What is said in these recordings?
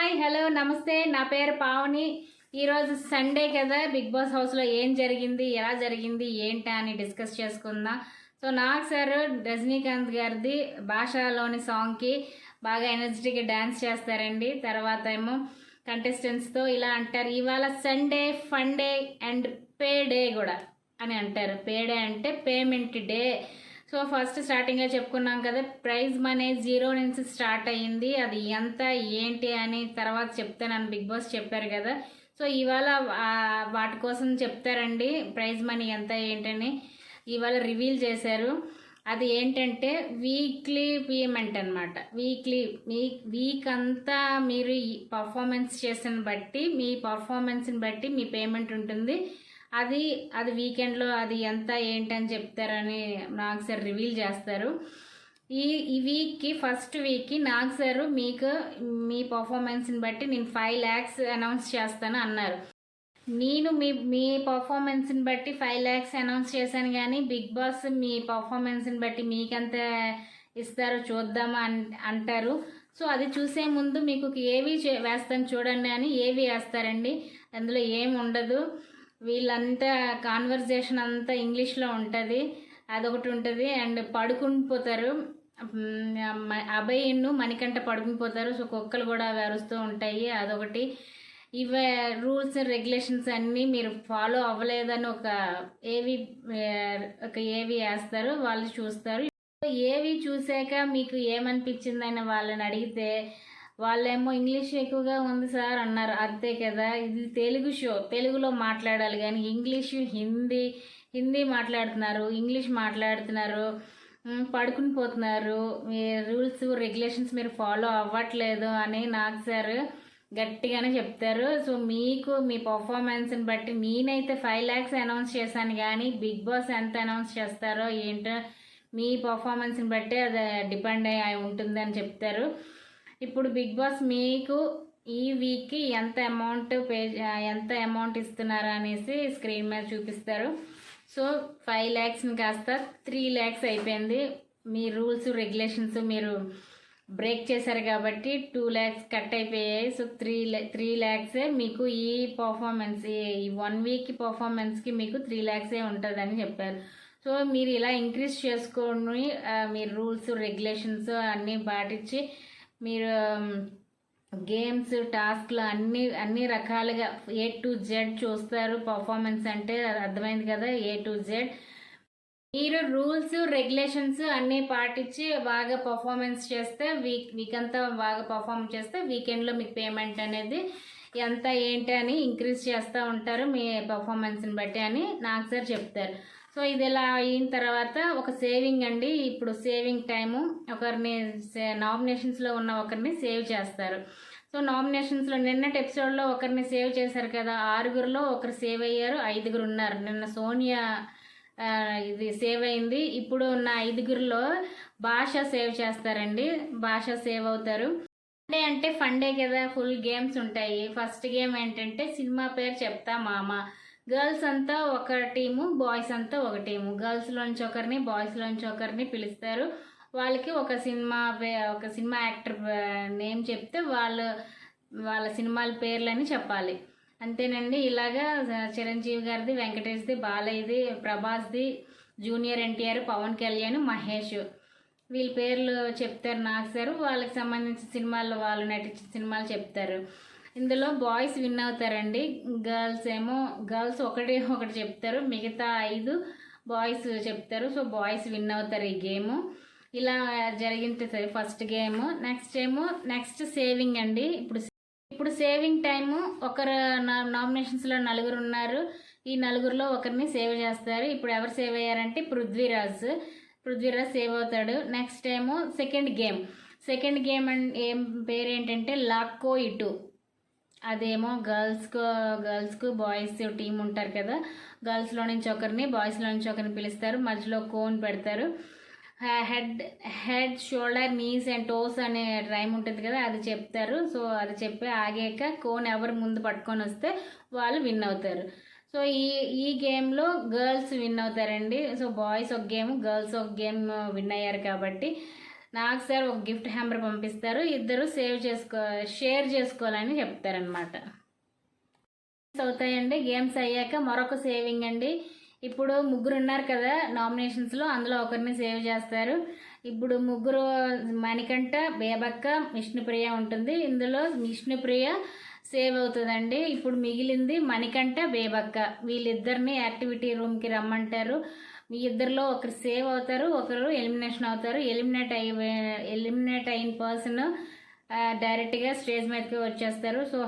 Hi hello నమస్తే. నా పేరు పావని. ఈరోజు సండే కదా బిగ్ బాస్ హౌస్లో ఏం జరిగింది ఎలా జరిగింది ఏంటా అని డిస్కస్ చేసుకుందాం. సో నాకు సార్ రజనీకాంత్ గారిది భాషలోని సాంగ్కి బాగా ఎనర్జెటిక్గా డ్యాన్స్ చేస్తారండి. తర్వాత ఏమో కంటెస్టెంట్స్తో ఇలా అంటారు ఇవాళ Sunday fun day and pay day కూడా అని అంటారు. పే డే అంటే పేమెంట్ డే సో ఫస్ట్ స్టార్టింగ్గా చెప్పుకున్నాం కదా ప్రైజ్ మనీ జీరో నుంచి స్టార్ట్ అయ్యింది. అది ఎంత ఏంటి అని తర్వాత చెప్తానని బిగ్ బాస్ చెప్పారు కదా. సో ఇవాళ వాటి కోసం చెప్తారండి ప్రైజ్ మనీ ఎంత ఏంటని. ఇవాళ రివీల్ చేశారు. అది ఏంటంటే వీక్లీ పేమెంట్ అనమాట వీక్లీ మీ వీక్ అంతా మీరు పర్ఫార్మెన్స్ చేసిన బట్టి మీ పర్ఫార్మెన్స్ని బట్టి మీ పేమెంట్ ఉంటుంది. అది అది వీకెండ్లో అది ఎంత ఏంటని చెప్తారని నాకు సార్ రివీల్ చేస్తారు. ఈ ఈ వీక్కి ఫస్ట్ వీక్కి నాకు సార్ మీకు మీ పర్ఫార్మెన్స్ని బట్టి నేను ఫైవ్ ల్యాక్స్ అనౌన్స్ చేస్తాను అన్నారు. నేను మీ మీ పర్ఫార్మెన్స్ని బట్టి ఫైవ్ ల్యాక్స్ అనౌన్స్ చేశాను కానీ బిగ్ బాస్ మీ పర్ఫార్మెన్స్ని బట్టి మీకెంత ఇస్తారో చూద్దామా అన్ అంటారు. సో అది చూసే ముందు మీకు ఏవి చే- వేస్తాను చూడండి అని ఏవి వేస్తారండి. అందులో ఏమి ఉండదు. వీళ్ళంతా కాన్వర్జేషన్ అంతా ఇంగ్లీష్లో ఉంటుంది. అదొకటి ఉంటుంది. అండ్ పడుకుని పోతారు. అభయన్ను అభయ్ను మణికంట పడుకుని పోతారు. సో కుక్కలు కూడా అరుస్తూ ఉంటాయి. అదొకటి. ఇవే రూల్స్ రెగ్యులేషన్స్ అన్నీ మీరు ఫాలో అవ్వలేదని ఒక ఏవి ఒక ఏవి వేస్తారు. వాళ్ళు చూస్తారు. ఏవి చూసాక మీకు ఏమనిపించిందని వాళ్ళని అడిగితే వాళ్ళేమో ఇంగ్లీష్ ఎక్కువగా ఉంది సార్ అన్నారు. అంతే కదా. ఇది తెలుగు షో. తెలుగులో మాట్లాడాలి కానీ ఇంగ్లీష్ హిందీ హిందీ మాట్లాడుతున్నారు ఇంగ్లీష్ మాట్లాడుతున్నారు పడుకుని పోతున్నారు. మీ రూల్స్ రెగ్యులేషన్స్ మీరు ఫాలో అవ్వట్లేదు అని నాకు సార్ గట్టిగానే చెప్తారు. సో మీకు మీ పర్ఫార్మెన్స్ని బట్టి నేనైతే ఫైవ్ ల్యాక్స్ అనౌన్స్ చేశాను కానీ బిగ్ బాస్ ఎంత అనౌన్స్ చేస్తారో ఏంటో మీ పర్ఫార్మెన్స్ని బట్టి అది డిపెండ్ అయి ఉంటుందని చెప్తారు. ఇప్పుడు బిగ్ బాస్ మీకు ఈ వీక్కి ఎంత అమౌంట్ పే ఎంత అమౌంట్ ఇస్తున్నారు అనేసి స్క్రీన్ మీద చూపిస్తారు. సో ఫైవ్ ల్యాక్స్ని కాస్త త్రీ ల్యాక్స్ అయిపోయింది. మీ రూల్స్ రెగ్యులేషన్స్ మీరు బ్రేక్ చేశారు కాబట్టి టూ ల్యాక్స్ కట్ అయిపోయాయి. సో త్రీ త్రీ ల్యాక్సే మీకు ఈ పర్ఫార్మెన్స్ ఈ వన్ వీక్ పర్ఫార్మెన్స్కి మీకు త్రీ ల్యాక్సే ఉంటుందని చెప్పారు. సో మీరు ఇలా ఇంక్రీజ్ చేసుకొని మీ మీరు రూల్స్ రెగ్యులేషన్స్ అన్నీ పాటించి మీరు um, గేమ్స్ టాస్క్లు అన్ని అన్ని రకాలుగా ఏ టు జెడ్ చూస్తారు. పర్ఫార్మెన్స్ అంటే అర్థమైంది కదా ఏ టు జెడ్ మీరు రూల్స్ రెగ్యులేషన్స్ అన్నీ పాటించి బాగా పర్ఫార్మెన్స్ చేస్తే వీక్ వీక్ అంతా బాగా పర్ఫార్మ్ చేస్తే వీకెండ్లో మీకు పేమెంట్ అనేది ఎంత ఏంటి అని ఇంక్రీజ్ చేస్తూ ఉంటారు మీ పర్ఫార్మెన్స్ని బట్టి అని నాకు సార్ చెప్తారు. సో ఇది ఇలా అయిన తర్వాత ఒక సేవింగ్ అండి. ఇప్పుడు సేవింగ్ టైము ఒకరిని నామినేషన్స్లో ఉన్న ఒకరిని సేవ్ చేస్తారు. సో నామినేషన్స్లో నిన్నటి ఎపిసోడ్లో ఒకరిని సేవ్ చేశారు కదా ఆరుగురిలో ఒకరు సేవ్ అయ్యారు ఐదుగురు ఉన్నారు. నిన్న సోనియా ఇది సేవ్ అయింది. ఇప్పుడు ఉన్న ఐదుగురిలో భాష సేవ్ చేస్తారండి. భాష సేవ్ అవుతారు. సండే అంటే ఫండే కదా. ఫుల్ గేమ్స్ ఉంటాయి. ఫస్ట్ గేమ్ ఏంటంటే సినిమా పేరు చెప్తా మామ. గర్ల్స్ అంతా ఒక టీము బాయ్స్ అంతా ఒక టీము. గర్ల్స్లోంచి ఒకరిని బాయ్స్లోంచి ఒకరిని పిలుస్తారు. వాళ్ళకి ఒక సినిమా పే- ఒక సినిమా యాక్టర్ నేమ్ చెప్తే వాళ్ళు వాళ్ళ సినిమాల పేర్లని చెప్పాలి. అంతేనండి. ఇలాగా చిరంజీవి గారిది వెంకటేష్ది బాలయ్యది ప్రభాస్ది జూనియర్ ఎన్టీఆర్ పవన్ కళ్యాణ్ మహేష్. వీళ్ళ పేర్లు చెప్తారు నాకు సార్. వాళ్ళకి సంబంధించిన సినిమాల్లో వాళ్ళు నటించిన సినిమాలు చెప్తారు. ఇందులో బాయ్స్ విన్ అవుతారండి. గర్ల్స్ ఏమో గర్ల్స్ ఒకటి ఒకటి చెప్తారు. మిగతా ఐదు బాయ్స్ చెప్తారు. సో బాయ్స్ విన్ అవుతారు ఈ గేమ్. ఇలా జరిగింది ఫస్ట్ గేమ్. నెక్స్ట్ ఏమో నెక్స్ట్ సేవింగ్ అండి. ఇప్పుడు ఇప్పుడు సేవింగ్ టైము ఒకరు నామినేషన్స్లో నలుగురు ఉన్నారు. ఈ నలుగురిలో ఒకరిని సేవ్ చేస్తారు. ఇప్పుడు ఎవరు సేవ్ అయ్యారంటే పృథ్వీరాజ్. పృథ్వీరాజ్ సేవ్ అవుతాడు. నెక్స్ట్ ఏమో second game. Second game and ఏం పేరు ఏంటంటే లాక్కో ఇటు అదేమో గర్ల్స్కు గర్ల్స్కు బాయ్స్ టీం ఉంటారు కదా. గర్ల్స్లో నుంచి ఒకరిని బాయ్స్లో నుంచి ఒకరిని పిలుస్తారు. మధ్యలో కోన్ పెడతారు. Head head shoulder knees and toes అనే రైమ్ ఉంటుంది కదా అది చెప్తారు. సో అది చెప్పి ఆగాక కోన్ ఎవరు ముందు పట్టుకొని వస్తే వాళ్ళు విన్ అవుతారు. సో ఈ ఈ గేమ్లో గర్ల్స్ విన్ అవుతారండి. సో బాయ్స్ ఒక గేమ్ గర్ల్స్ ఒక గేమ్ విన్ అయ్యారు కాబట్టి. నాకు సార్ ఒక గిఫ్ట్ హ్యాంబర్ పంపిస్తారు. ఇద్దరు సేవ్ చేసుకో షేర్ చేసుకోవాలని చెప్తారనమాట అవుతాయండి. గేమ్స్ అయ్యాక మరొక సేవింగ్ అండి. ఇప్పుడు ముగ్గురు ఉన్నారు కదా నామినేషన్స్లో అందులో ఒకరిని సేవ్ చేస్తారు. ఇప్పుడు ముగ్గురు మణికంఠ బేబక్క విష్ణుప్రియ ఉంటుంది. ఇందులో విష్ణుప్రియ సేవ్ అవుతుందండి. ఇప్పుడు మిగిలింది మణికంఠ బేబక్క. వీళ్ళిద్దరిని యాక్టివిటీ రూమ్కి రమ్మంటారు. మీ ఇద్దరిలో ఒకరు సేవ్ అవుతారు ఒకరు ఎలిమినేషన్ అవుతారు. ఎలిమినేట్ అయ్యి ఎలిమినేట్ అయిన పర్సన్ డైరెక్ట్గా స్టేజ్ మీదకి వచ్చేస్తారు. సో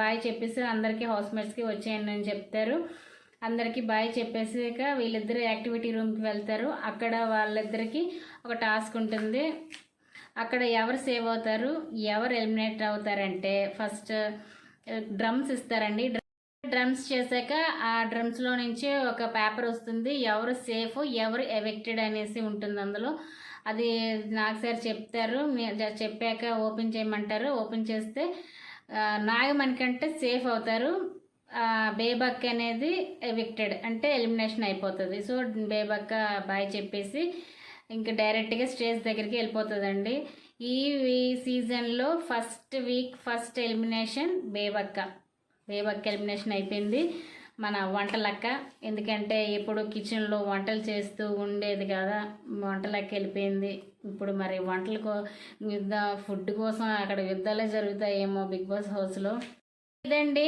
బాయ్ చెప్పేసి అందరికీ హౌస్ మేట్స్కి వచ్చేయండి అని చెప్తారు. అందరికీ బాయ్ చెప్పేసాక వీళ్ళిద్దరు యాక్టివిటీ రూమ్కి వెళ్తారు. అక్కడ వాళ్ళిద్దరికి ఒక టాస్క్ ఉంటుంది. అక్కడ ఎవరు సేవ్ అవుతారు ఎవరు ఎలిమినేట్ అవుతారంటే ఫస్ట్ డ్రమ్స్ ఇస్తారండి. డ్రమ్స్ చేశాక ఆ డ్రమ్స్లో నుంచి ఒక పేపర్ వస్తుంది. ఎవరు సేఫ్ ఎవరు ఎఫెక్టెడ్ అనేసి ఉంటుంది అందులో. అది నాకు సార్ చెప్తారు. చెప్పాక ఓపెన్ చేయమంటారు. ఓపెన్ చేస్తే ఆ, నాగమణి కంటే సేఫ్ అవుతారు. బేబక్ అనేది ఎవిక్టెడ్ అంటే ఎలిమినేషన్ అయిపోతుంది. సో బేబక్క బాయ్ చెప్పేసి ఇంకా డైరెక్ట్గా స్టేజ్ దగ్గరికి వెళ్ళిపోతుందండి. ఈ సీజన్లో first week first elimination Bebakka. Bebakka elimination అయిపోయింది. మన వంటలక్క ఎందుకంటే ఎప్పుడు కిచెన్లో వంటలు చేస్తూ ఉండేది కదా వంటలక్క వెళ్ళిపోయింది. ఇప్పుడు మరి వంటలకు యుద్ధ ఫుడ్ కోసం అక్కడ యుద్ధాలే జరుగుతాయేమో బిగ్ బాస్ హౌస్లో. ఇదండి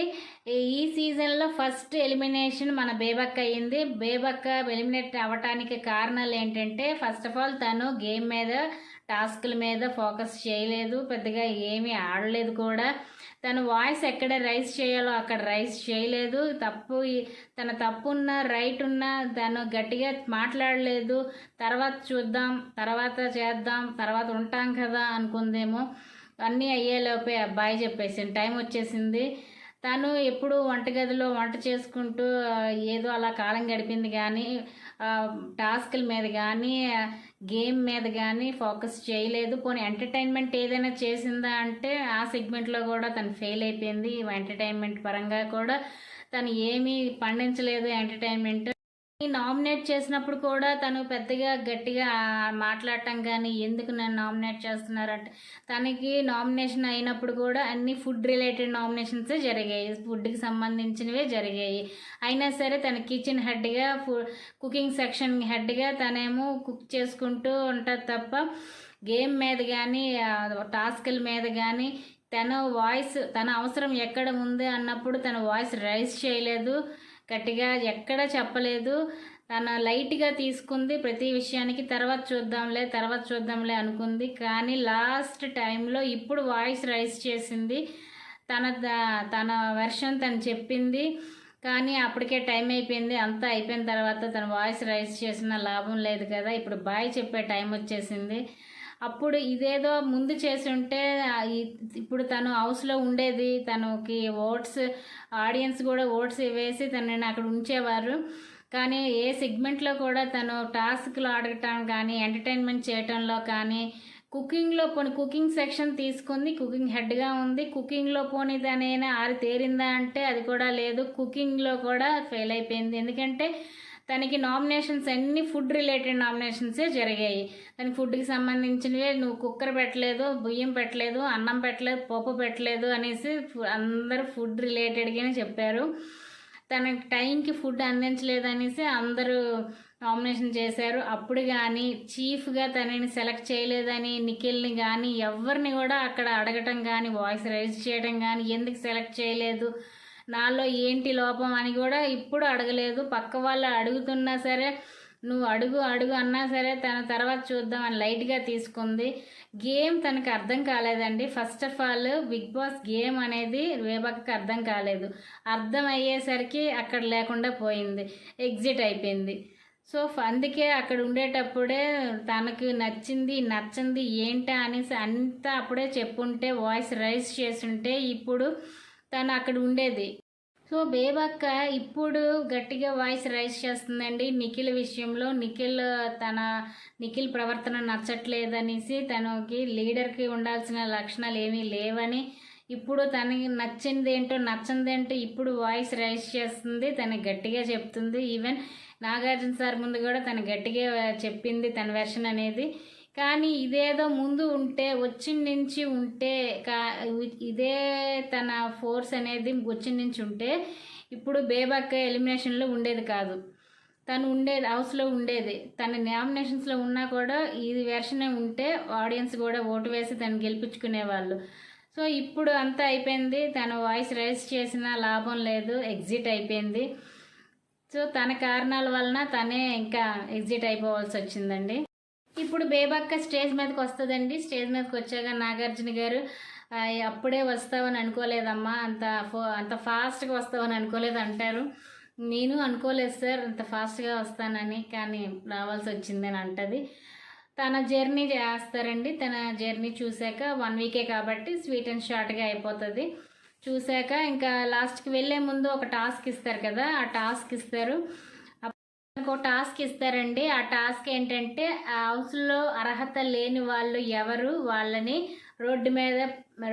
ఈ సీజన్లో ఫస్ట్ ఎలిమినేషన్ మన బేబక్క అయ్యింది. బేబక్క ఎలిమినేట్ అవ్వటానికి కారణాలు ఏంటంటే ఫస్ట్ ఆఫ్ ఆల్ తను గేమ్ మీద టాస్క్ల మీద ఫోకస్ చేయలేదు పెద్దగా ఏమీ ఆడలేదు కూడా. తను వాయిస్ ఎక్కడ రైస్ చేయాలో అక్కడ రైస్ చేయలేదు. తప్పు తన తప్పు ఉన్న రైట్ ఉన్న తను గట్టిగా మాట్లాడలేదు. తర్వాత చూద్దాం తర్వాత చేద్దాం తర్వాత ఉంటాం కదా అనుకుందేమో. అన్నీ అయ్యేలోపే అబ్బాయి చెప్పేసింది. టైం వచ్చేసింది. తను ఎప్పుడు వంటగదిలో వంట చేసుకుంటూ ఏదో అలా కాలం గడిపింది కానీ టాస్క్ల మీద కానీ గేమ్ మీద కానీ ఫోకస్ చేయలేదు. పోనీ ఎంటర్టైన్మెంట్ ఏదైనా చేసిందా అంటే ఆ సెగ్మెంట్లో కూడా తను ఫెయిల్ అయిపోయింది. ఎంటర్టైన్మెంట్ పరంగా కూడా తను ఏమీ పండించలేదు ఎంటర్టైన్మెంట్. నామినేట్ చేసినప్పుడు కూడా తను పెద్దగా గట్టిగా మాట్లాడటం కానీ ఎందుకు నన్ను నామినేట్ చేస్తున్నారంటే తనకి నామినేషన్ అయినప్పుడు కూడా అన్ని ఫుడ్ రిలేటెడ్ నామినేషన్సే జరిగాయి. ఫుడ్కి సంబంధించినవే జరిగాయి. అయినా సరే తన కిచెన్ హెడ్గా ఫు కుకింగ్ సెక్షన్ హెడ్గా తనేమో కుక్ చేసుకుంటూ ఉంటుంది తప్ప గేమ్ మీద కానీ టాస్కుల మీద కానీ తన వాయిస్ తన అవసరం ఎక్కడ ఉంది అన్నప్పుడు తన వాయిస్ రైజ్ చేయలేదు. గట్టిగా ఎక్కడ చెప్పలేదు. తన లైట్గా తీసుకుంది ప్రతి విషయానికి. తర్వాత చూద్దాంలే తర్వాత చూద్దాంలే అనుకుంది. కానీ లాస్ట్ టైంలో ఇప్పుడు వాయిస్ రైస్ చేసింది. తన తన వెర్షన్ తను చెప్పింది. కానీ అప్పటికే టైం అయిపోయింది. అంతా అయిపోయిన తర్వాత తన వాయిస్ రైస్ చేసిన లాభం లేదు కదా. ఇప్పుడు బాయ్ చెప్పే టైం వచ్చేసింది. అప్పుడు ఇదేదో ముందు చేసి ఉంటే ఇప్పుడు తను హౌస్లో ఉండేది తనకి ఓట్స్ ఆడియన్స్ కూడా ఓట్స్ వేసి తనని అక్కడ ఉంచేవారు. కానీ ఏ సెగ్మెంట్లో కూడా తను టాస్క్లు ఆడటం కానీ ఎంటర్టైన్మెంట్ చేయటంలో కానీ కుకింగ్లో పోనీ కుకింగ్ సెక్షన్ తీసుకుంది కుకింగ్ హెడ్గా ఉంది. కుకింగ్లో పోనీ తనైనా ఆరి తేరిందా అంటే అది కూడా లేదు. కుకింగ్లో కూడా ఫెయిల్ అయిపోయింది. ఎందుకంటే తనకి నామినేషన్స్ అన్ని ఫుడ్ రిలేటెడ్ నామినేషన్సే జరిగాయి. తనకి ఫుడ్కి సంబంధించినవే నువ్వు కుక్కర్ పెట్టలేదు బియ్యం పెట్టలేదు అన్నం పెట్టలేదు పప్పు పెట్టలేదు అనేసి అందరూ ఫుడ్ రిలేటెడ్గానే చెప్పారు. తనకి టైంకి ఫుడ్ అందించలేదు అనేసి అందరూ నామినేషన్ చేశారు. అప్పుడు కానీ చీఫ్గా తనని సెలెక్ట్ చేయలేదని నిఖిల్ని కానీ ఎవరిని కూడా అక్కడ అడగటం కానీ వాయిస్ రైజ్ చేయడం కానీ ఎందుకు సెలెక్ట్ చేయలేదు? నాలో ఏంటి లోపం అని కూడా ఇప్పుడు అడగలేదు. పక్క వాళ్ళు అడుగుతున్నా సరే నువ్వు అడుగు అడుగు అన్నా సరే తన తర్వాత చూద్దాం అని లైట్గా తీసుకుంది. గేమ్ తనకు అర్థం కాలేదండి. First of all Bigg Boss game అనేది వేబక్కకి అర్థం కాలేదు. అర్థం అయ్యేసరికి అక్కడ లేకుండా పోయింది. ఎగ్జిట్ అయిపోయింది. సో అందుకే అక్కడ ఉండేటప్పుడే తనకు నచ్చింది నచ్చింది ఏంటా అనేసి అంతా అప్పుడే చెప్పుంటే వాయిస్ రైజ్ చేసుంటే ఇప్పుడు తను అక్కడ ఉండేది. సో బేబక్క ఇప్పుడు గట్టిగా వాయిస్ రైజ్ చేస్తుందండి. నిఖిల్ విషయంలో నిఖిల్ తన నిఖిల్ ప్రవర్తన నచ్చట్లేదనేసి తనకి లీడర్కి ఉండాల్సిన లక్షణాలు ఏమీ లేవని ఇప్పుడు తనకి నచ్చింది ఏంటో నచ్చింది ఏంటో ఇప్పుడు వాయిస్ రైజ్ చేస్తుంది. తను గట్టిగా చెప్తుంది. ఈవెన్ నాగార్జున సార్ ముందు కూడా తను గట్టిగా చెప్పింది తన వెర్షన్ అనేది. కానీ ఇదేదో ముందు ఉంటే వచ్చిన నుంచి ఉంటే కా ఇదే తన ఫోర్స్ అనేది వచ్చిన నుంచి ఉంటే ఇప్పుడు బేబక్క ఎలిమినేషన్లో ఉండేది కాదు. తను ఉండేది హౌస్లో ఉండేది. తన నామినేషన్స్లో ఉన్నా కూడా ఇది వెర్షనే ఉంటే ఆడియన్స్ కూడా ఓటు వేసి తను గెలిపించుకునేవాళ్ళు. సో ఇప్పుడు అంతా అయిపోయింది. తన వాయిస్ రైజ్ చేసిన లాభం లేదు ఎగ్జిట్ అయిపోయింది. సో తన కారణాల వలన తనే ఇంకా ఎగ్జిట్ అయిపోవాల్సి వచ్చిందండి. ఇప్పుడు బేబక్క స్టేజ్ మీదకి వస్తుందండి. స్టేజ్ మీదకి వచ్చాక నాగార్జున గారు అప్పుడే వస్తావని అనుకోలేదమ్మా. అంత ఫో అంత ఫాస్ట్గా వస్తావని అనుకోలేదు అంటారు. నేను అనుకోలేదు సార్ అంత ఫాస్ట్గా వస్తానని. కానీ రావాల్సి వచ్చిందని అంటది. తన జర్నీ చేస్తారండి. తన జర్నీ చూశాక వన్ వీకే కాబట్టి స్వీట్ అండ్ షార్ట్గా అయిపోతుంది. చూశాక ఇంకా లాస్ట్కి వెళ్ళే ముందు ఒక టాస్క్ ఇస్తారు కదా ఆ టాస్క్ ఇస్తారు. ఒక టాస్క్ ఇస్తారండి. ఆ టాస్క్ ఏంటంటే ఆ హౌస్లో అర్హత లేని వాళ్ళు ఎవరు వాళ్ళని రోడ్డు మీద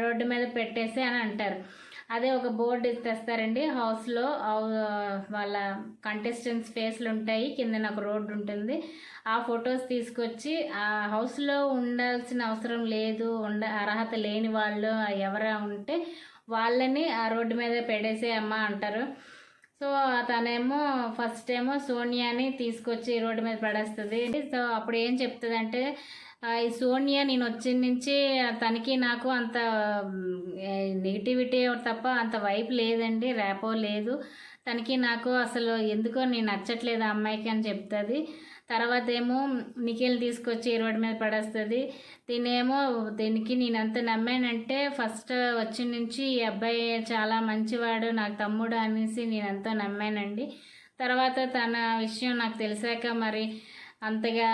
రోడ్డు మీద పెట్టేసి అని అంటారు. అదే ఒక బోర్డు తెస్తారండి. హౌస్లో వాళ్ళ కంటెస్టెంట్స్ ఫేస్లు ఉంటాయి. కింద నాకు రోడ్డు ఉంటుంది. ఆ ఫొటోస్ తీసుకొచ్చి ఆ హౌస్లో ఉండాల్సిన అవసరం లేదు ఉండ అర్హత లేని వాళ్ళు ఎవరైనా ఉంటే వాళ్ళని ఆ రోడ్డు మీద పెడేసే అమ్మ అంటారు. సో తనేమో ఫస్ట్ ఏమో సోనియాని తీసుకొచ్చి రోడ్డు మీద పడేస్తుంది. సో అప్పుడు ఏం చెప్తుంది అంటే ఈ సోనియా నేను వచ్చిన నుంచి తనకి నాకు అంత నెగిటివిటీ తప్ప అంత వైపు లేదండి ర్యాపో లేదు. తనకి నాకు అసలు ఎందుకో నేను నచ్చట్లేదు ఆ అమ్మాయికి అని చెప్తుంది. తర్వాత ఏమో నిఖిల్ తీసుకొచ్చి రోడ్డు మీద పడేస్తుంది. తినేమో దీనికి నేను ఎంత నమ్మానంటే ఫస్ట్ వచ్చిన నుంచి ఈ అబ్బాయి చాలా మంచివాడు నాకు తమ్ముడు అనేసి నేను ఎంతో నమ్మానండి. తర్వాత తన విషయం నాకు తెలిసాక మరి అంతగా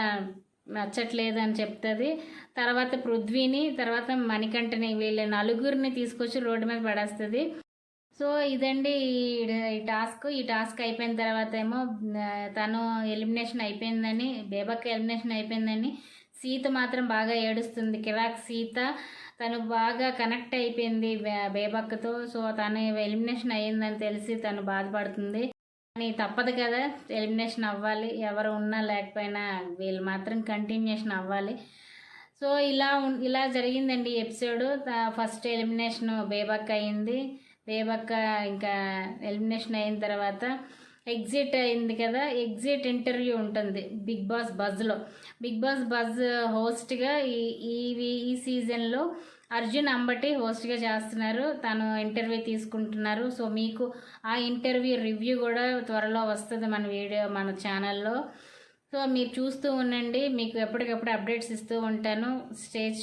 నచ్చట్లేదు అని చెప్తుంది. తర్వాత పృథ్వీని తర్వాత మణికంఠని వీళ్ళ నలుగురిని తీసుకొచ్చి రోడ్డు మీద పడేస్తుంది. సో ఇదండి ఈ టాస్క్. ఈ టాస్క్ అయిపోయిన తర్వాత ఏమో తను ఎలిమినేషన్ అయిపోయిందని బేబక్ ఎలిమినేషన్ అయిపోయిందని సీత మాత్రం బాగా ఏడుస్తుంది. కిరాక్ సీత తను బాగా కనెక్ట్ అయిపోయింది బేబక్తో బేబక్కతో. సో తను ఎలిమినేషన్ అయ్యిందని తెలిసి తను బాధపడుతుంది. కానీ తప్పదు కదా ఎలిమినేషన్ అవ్వాలి. ఎవరు ఉన్నా లేకపోయినా వీళ్ళు మాత్రం కంటిన్యూషన్ అవ్వాలి. సో ఇలా ఇలా జరిగిందండి ఎపిసోడ్. ఫస్ట్ ఎలిమినేషన్ బేబక్ అయింది బేబక్క ఇంకా ఎలిమినేషన్ అయిన తర్వాత ఎగ్జిట్ అయింది కదా ఎగ్జిట్ ఇంటర్వ్యూ ఉంటుంది బిగ్ బాస్ బజ్లో. బిగ్ బాస్ బజ్ హోస్ట్గా ఈ ఈ ఈ సీజన్లో అర్జున్ అంబటి హోస్ట్గా చేస్తున్నారు. తను ఇంటర్వ్యూ తీసుకుంటున్నారు. సో మీకు ఆ ఇంటర్వ్యూ రివ్యూ కూడా త్వరలో వస్తుంది మన వీడియో మన ఛానల్లో. సో మీరు చూస్తూ ఉండండి. మీకు ఎప్పటికప్పుడు అప్డేట్స్ ఇస్తూ ఉంటాను. స్టేట్